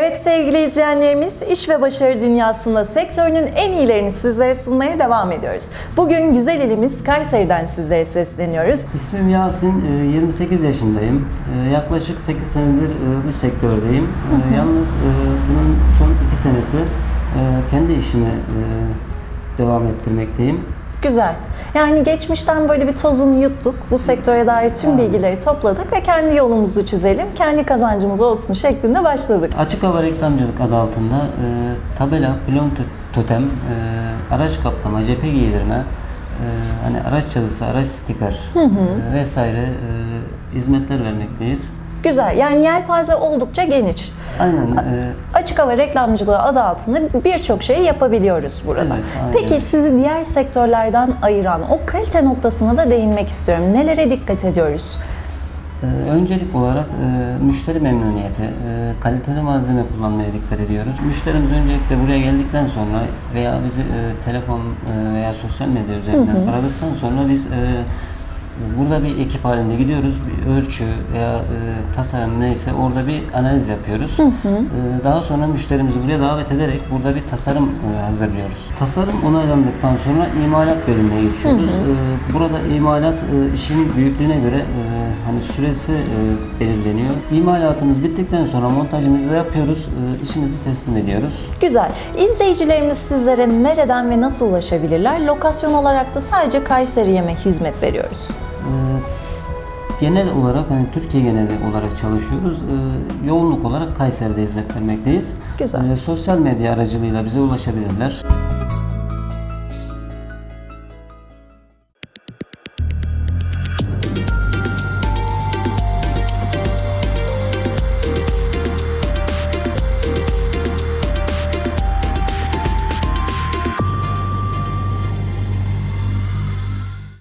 Evet sevgili izleyenlerimiz, iş ve başarı dünyasında sektörünün en iyilerini sizlere sunmaya devam ediyoruz. Bugün güzel ilimiz Kayseri'den sizlere sesleniyoruz. İsmim Yasin, e, 28 yaşındayım. E, Yaklaşık 8 senedir e, bu sektördeyim. E, Yalnız e, bunun son 2 senesi e, kendi işimi e, devam ettirmekteyim. Güzel. Yani geçmişten böyle bir tozunu yuttuk. Bu sektöre dair tüm bilgileri topladık ve kendi yolumuzu çizelim, kendi kazancımız olsun şeklinde başladık. Açık hava reklamcılık adı altında e, tabela, pilon tö- totem, e, araç kaplama, cephe giydirme, e, hani araç yazısı, araç stiker e, vesaire e, hizmetler vermekteyiz. Güzel. Yani yelpaze oldukça geniş. Aynen. e, Açık hava reklamcılığı adı altında birçok şeyi yapabiliyoruz burada. Evet, aynen. Peki sizi diğer sektörlerden ayıran o kalite noktasına da değinmek istiyorum. Nelere dikkat ediyoruz? Ee, Öncelik olarak e, müşteri memnuniyeti, e, kaliteli malzeme kullanmaya dikkat ediyoruz. Müşterimiz öncelikle buraya geldikten sonra veya bizi e, telefon e, veya sosyal medya üzerinden aradıktan sonra biz e, burada bir ekip halinde gidiyoruz. Bir ölçü veya e, tasarım neyse orada bir analiz yapıyoruz. E, daha sonra müşterimizi buraya davet ederek burada bir tasarım e, hazırlıyoruz. Tasarım onaylandıktan sonra imalat bölümüne geçiyoruz. E, burada imalat e, işin büyüklüğüne göre e, hani süresi e, belirleniyor. İmalatımız bittikten sonra montajımızı da yapıyoruz. E, işimizi teslim ediyoruz. Güzel. İzleyicilerimiz sizlere nereden ve nasıl ulaşabilirler? Lokasyon olarak da sadece Kayseri'ye mi hizmet veriyoruz? Ee, Genel olarak hani Türkiye geneli olarak çalışıyoruz. Ee, yoğunluk olarak Kayseri'de hizmet vermekteyiz. Güzel. Ee, sosyal medya aracılığıyla bize ulaşabilirler.